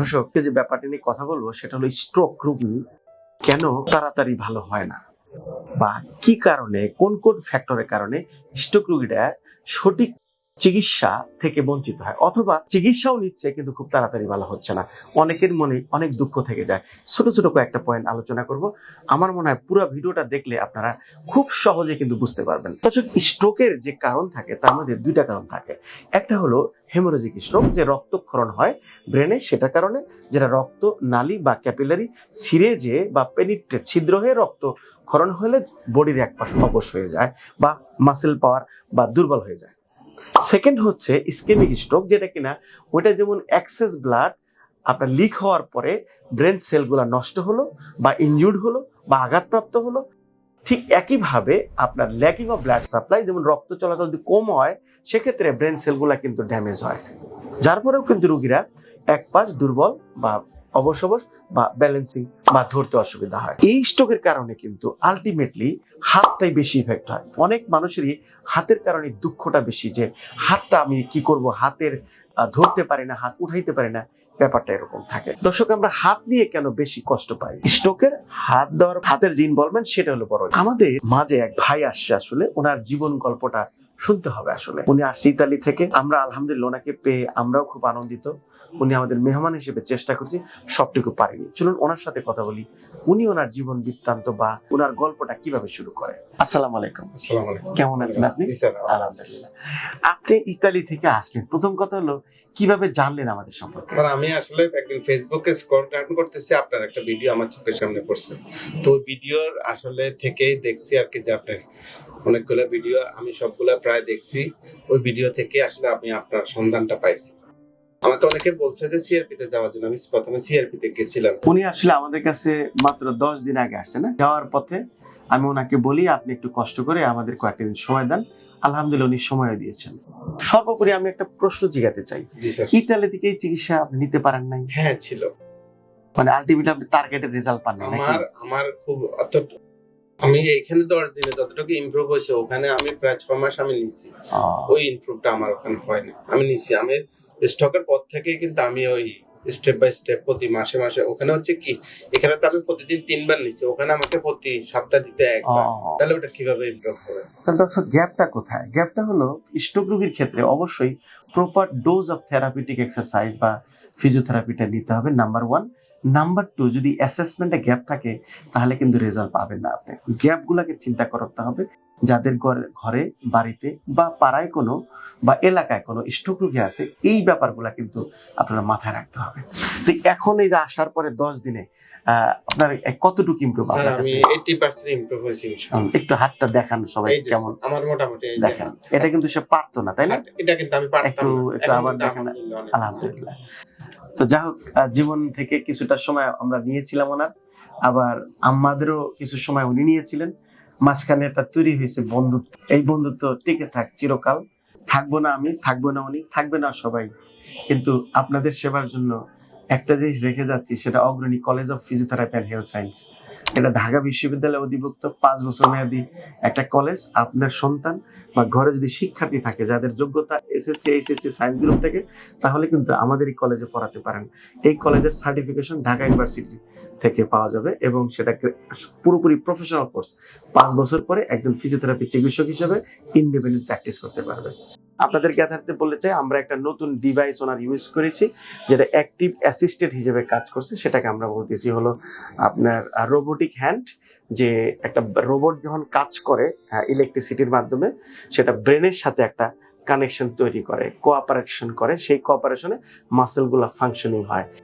দর্শক যে ব্যাপারটা নিয়ে কথা বলব, সেটা হলো স্ট্রোক রোগী কেন তাড়াতাড়ি ভালো হয় না? বা কি কারণে, কোন কোন ফ্যাক্টরের কারণে স্ট্রোক রোগীরা সঠিক চিকিৎসা থেকে বঞ্চিত হয় অথবা চিকিৎসাও নিচ্ছে কিন্তু খুব তাড়াতাড়ি ভালো হচ্ছে না। অনেকের মনে অনেক দুঃখ থেকে যায়। ছোট ছোট কয়েকটা পয়েন্ট আলোচনা করব। আমার মনে হয় পুরো ভিডিওটা দেখলে আপনারা খুব সহজে কিন্তু বুঝতে পারবেন। দর্শক স্ট্রোকের যে কারণ থাকে, তার মধ্যে দুইটা কারণ থাকে। একটা হলো হেমোরেজিক স্ট্রোক যে রক্তক্ষরণ হয় ব্রেনে সেটা কারণে, যেটা রক্ত নালী বা ক্যাপিলারি ছিঁড়ে যে বা পেনিট্রেট ছিদ্র হয়ে রক্ত ক্ষরণ হলে বডির এক পাশ অবশ হয়ে যায় বা মাসেল পাওয়ার বা দুর্বল হয়ে যায়। সেকেন্ড হচ্ছে ইস্কেমিক স্ট্রোক যেটা কিনা ওইটা যেমন অ্যাক্সেস ব্লাড আপনার লিক হওয়ার পরে ব্রেন সেলগুলো নষ্ট হলো বা ইনজুর্ড হলো বা আঘাতপ্রাপ্ত হলো, ঠিক একইভাবে আপনার ল্যাকিং অফ ব্লাড সাপ্লাই যেমন রক্ত চলাচল যদি কম হয়, সেক্ষেত্রে ব্রেন সেলগুলো কিন্তু ড্যামেজ হয়। যার পরেও কিন্তু রুগীরা এক পাশ দুর্বল বা অবশ অবশ বা ব্যালেন্সিং বা ধরতে অসুবিধা হয়। এই স্ট্রোকের কারণে কিন্তু আলটিমেটলি হাতটাই বেশি ইফেক্ট হয়। অনেক মানুষেরই হাতের কারণে দুঃখটা বেশি যে হাতটা আমি কি করব, হাতের ধরতে পারি না, হাত উঠাইতে পারি না, ব্যাপারটা এরকম থাকে। দর্শক, আমরা হাত নিয়ে কেন বেশি কষ্ট পাই? স্ট্রোকের হাত দেওয়ার, হাতের যে ইনভলভমেন্ট সেটা হলো বড়। আমাদের মাঝে এক ভাই আসছে আসলে, ওনার জীবন গল্পটা শুনতে হবে আসলে। উনি আসছে ইতালি থেকে। আমরা আলহামদুলিল্লাহ ওনাকে পেয়ে আমরাও খুব আনন্দিত। উনি আমাদের মেহমান হিসেবে চেষ্টা করছি, সবটুকু পারিনি। চলুন ওনার সাথে কথা বলি উনি ওনার জীবন বৃত্তান্ত বা ওনার গল্পটা কীভাবে শুরু করে? আসসালামু আলাইকুম। কেমন আছেন আপনি? আলহামদুলিল্লাহ। আপনি ইতালি থেকে আসলেন। প্রথম কথা হলো কীভাবে জানলেন আমাদের সম্পর্কে? আমি আসলে একদিন ফেসবুকে স্ক্রল ডাউন করতেছি আপনার একটা ভিডিও আমার চোখের সামনে পড়ছে। তো ওই ভিডিওর আসলে থেকেই দেখছি আর কি যে আপনার অনেকগুলো ভিডিও আমি সবগুলা প্রায় দেখছি। ওই ভিডিও থেকে আসলে আমি আপনার সন্ধানটা পাইছি। আমাকে অনেকে বলছে যে সিআরপি তে যাওয়ার জন্য আমি প্রথমে সিআরপি তে গেছিলাম। উনি আসলে আমাদের কাছে মাত্র দশ দিন আগে আসছেন না? যাওয়ার পথে আমি ওনাকে বলি আপনি একটু কষ্ট করে আমাদের কয়েকটা দিন সময় দেন। আলহামদুলিল্লাহ উনি সময়ও দিয়েছেন। সর্বোপরি আমি একটা প্রশ্ন জিজ্ঞাতে চাই। ইতালি থেকে চিকিৎসা আপনি নিতে পারেন নাই? হ্যাঁ ছিল। মানে আলটিমেটলি আপনি টার্গেটের রেজাল্ট পান আমার আমার খুব অত আমি এইখানে দশ দিনে যতটুকু ইমপ্রুভ হয়েছে ওখানে আমি প্রায় ছ মাস আমি নিচ্ছি আহ, ওই ইমপ্রুভটা আমার ওখানে হয় না আমি নিছি আমি স্টকের পর থেকে কিন্তু আমি ওই স্টেপ বাই স্টেপ প্রতি মাসে মাসে ওখানে হচ্ছে কি এখানে তো আমি প্রতিদিন তিনবার নিচ্ছি ওখানে আমাকে প্রতি সপ্তাহ দিতে একবার। তাহলে ওটা কীভাবে ইমপ্রুভ হবে তাহলে দর্শক গ্যাপটা কোথায়? গ্যাপটা হলো স্ট্রোক রোগীর ক্ষেত্রে অবশ্যই proper dose of therapeutic exercise বা ফিজিওথেরাপিটা নিতে হবে নাম্বার ওয়ান নাম্বার টু যদি অ্যাসেসমেন্টে গ্যাপ থাকে তাহলে কিন্তু রেজাল্ট পাবেন না আপনি গ্যাপগুলোকে চিন্তা করতে হবে যাদের ঘরে ঘরে বাড়িতে বা পাড়ায় কোনো বা এলাকায় কোনো স্ট্রোক রোগী আছে এই ব্যাপারগুলা কিন্তু আপনারা মাথায় রাখতে হবে তো এখন এই যে আসার পরে দশ দিনে আহ, আপনার কতটুকু ইমপ্রুভ স্যার আমি কাছে? এইটি পার্সেন্ট ইমপ্রুভ হয়েছি ইনশাআল্লাহ। একটু হাতটা দেখান সবাই কেমন আমার মোটামুটি এই দেখেন এটা কিন্তু সে পারতো না তাই না এটা কিন্তু আমি পারতাম একটু- আবার দেখেন। আলহামদুলিল্লাহ তো যাই হোক জীবন থেকে কিছুটা সময় আমরা নিয়েছিলাম ওনার। আবার আমাদেরও কিছু সময় উনি নিয়েছিলেন। মাঝখানে একটা তৈরি হয়েছে বন্ধুত্ব। এই বন্ধুত্ব টিকে থাক চিরকাল। থাকব না আমি, থাকব না উনি, থাকবে না সবাই। কিন্তু আপনাদের সেবার জন্য একটা জিনিস রেখে যাচ্ছি, সেটা Agrani college of physiotherapy and health science এটা ঢাকা বিশ্ববিদ্যালয়ে অধিভুক্ত, পাঁচ বছর মেয়াদী একটা কলেজ আপনার সন্তান বা ঘরে যদি শিক্ষার্থী থাকে, যাদের যোগ্যতা এসএসসি এইচএসসি সায়েন্স গ্রুপ থেকে, তাহলে কিন্তু আমাদের এই কলেজে পড়াতে পারেন। এই কলেজের সার্টিফিকেশন ঢাকা ইউনিভার্সিটি থেকে পাওয়া যাবে এবং সেটাকে পুরোপুরি প্রফেশনাল কোর্স পাঁচ বছর পরে একজন ফিজিওথেরাপি চিকিৎসক হিসেবে ইন্ডিপেন্ডেন্ট প্র্যাকটিস করতে পারবে। আপনাদের জ্ঞাতার্থে বলতে চাই, আমরা একটা নতুন ডিভাইস ওনার ইউজ করেছি, যেটা অ্যাক্টিভ অ্যাসিস্টেন্ট হিসেবে কাজ করছে, সেটাকে আমরা বলতেছি হলো আপনার রোবোটিক হ্যান্ড যে একটা রোবট যখন কাজ করে ইলেকট্রিসিটির মাধ্যমে, সেটা ব্রেনের সাথে একটা কানেকশন তৈরি করে কোঅপারেশন করে, সেই কোঅপারেশনে মাসেলগুলো ফাংশনিং হয়।